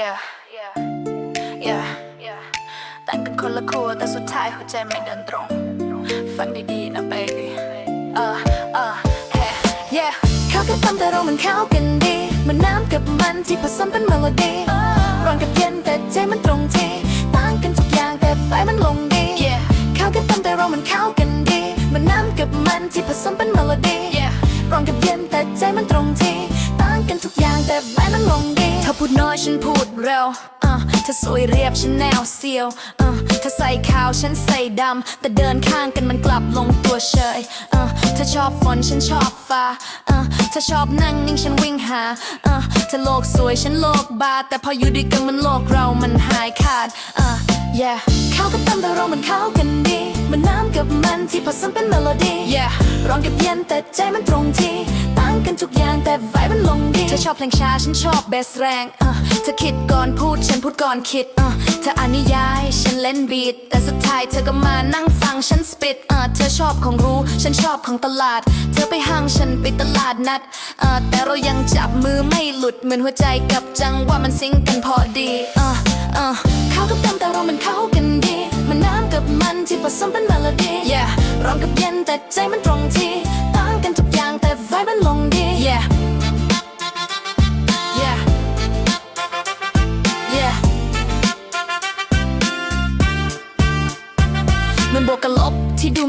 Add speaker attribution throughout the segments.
Speaker 1: yeah yeah yeah yeah แต่งกันคนละครัวแต่สุดท้ายหัวใจไม่เดินตรง ฟังดีๆนะ baby เออเออ hey yeah เข้ากันตามแต่เรามันเข้ากันดีเหมันน้ำกับมันที่ผสมเป็นเมโลดี้ร้อนกับเย็นแต่ใจมันตรงที่ต่างกันทุกอย่างแต่ไฟมันลงดี yeah เข้ากันตามแต่เรามันเข้ากันดีเหมันน้ำกับมันที่ผสมเป็นเมโลดี้ yeah ร้อนกับเย็นแต่ใจมันตรงที่ต่าง กันทุกอย่างแต่ไฟมันลงดีเธอพูดน้อยฉันพูดเร็วอะเธอสวยเรียบฉันแนวเซียวอะเธอใส่ขาวฉันใส่ดำ แต่เดินข้างกันมันกลับลงตัวเฉยอะเธอชอบฝนฉันชอบฟ้าอะเธอชอบนั่งนิ่งฉันวิ่งหาอะเธอโลกสวยฉันโลกบาแต่พออยู่ด้วยกันมันโลกเรามันหายขาดอะ yeah เข้ากันตามแต่เรามันเข้ากันดีเหมันน้ำกับมันที่ผสมเป็นเมโลดี้ yeah ร้องกับเย็นแต่ใจมันตรงที่ต่างกันทุกอย่างแต่ไฟมันลง ธอชอบเพลงช้าฉันชอบเบสแรงเธอคิดก่อนพูดฉันพูดก่อนคิดเธออ่านนิยายฉันเล่นบีทแต่สุดท้ายเธอก็มานั่งฟังฉันสปิดเธอชอบของรู้ฉันชอบของตลาด เธอไปห้างฉันไปตลาดนัดแต่เรายังจับมือไม่หลุดเหมือนหัวใจกับจังว่ามันซิงกันพอดีเขากับดำแต่เรามันเข้ากันดี มันน้ำกับมันที่ผสมเป็นเมโลดี้ร้อนกับเย็นแต่ใจมันตรงที่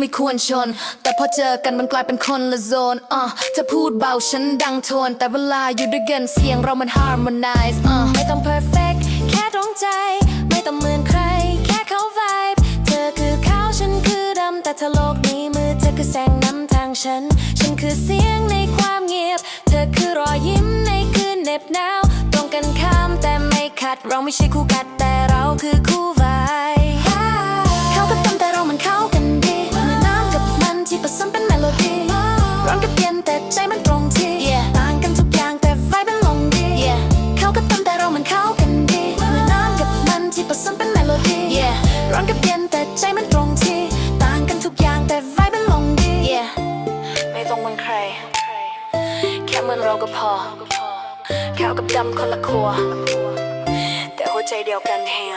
Speaker 1: ไม่ควรชน แต่พอเจอกันมันกลายเป็นคนละโซนอะเธอพูดเบาฉันดังโทน แต่เวลาอยู่ด้วยกันเสียงเรามัน harmonize อะไม่ต้อง perfect แค่ตรงใจ ไม่ต้องเหมือนใคร แค่เขา vibe เธอคือขาวฉันคือดำแต่ถ้าโลกนี้มือเธอคือแสงนำทางฉัน ฉันคือเสียงในความเงียบ เธอคือรอยยิ้มในคืนเหน็บหนาวตรงกันข้ามแต่ไม่ขัด เราไม่ใช่คู่กัดแต่เราคือคู่ vibe แต่ใจมันตรงที่ต่างกันทุกอย่างแต่ไฟมันลงดีเข้ากับดำแต่เรามันเข้ากันดีเหมือนน้ำกับมันที่ผสมเป็นเมโลดี้ร้อนกับเย็นแต่ใจมันตรงที่ ต่างกันทุกอย่างแต่ไฟมันลงดีไม่ต้องเหมือนใคร แค่เหมือนเราก็พอขาวกับดำคนละครัว แต่หัวใจเดียวกันเฮีย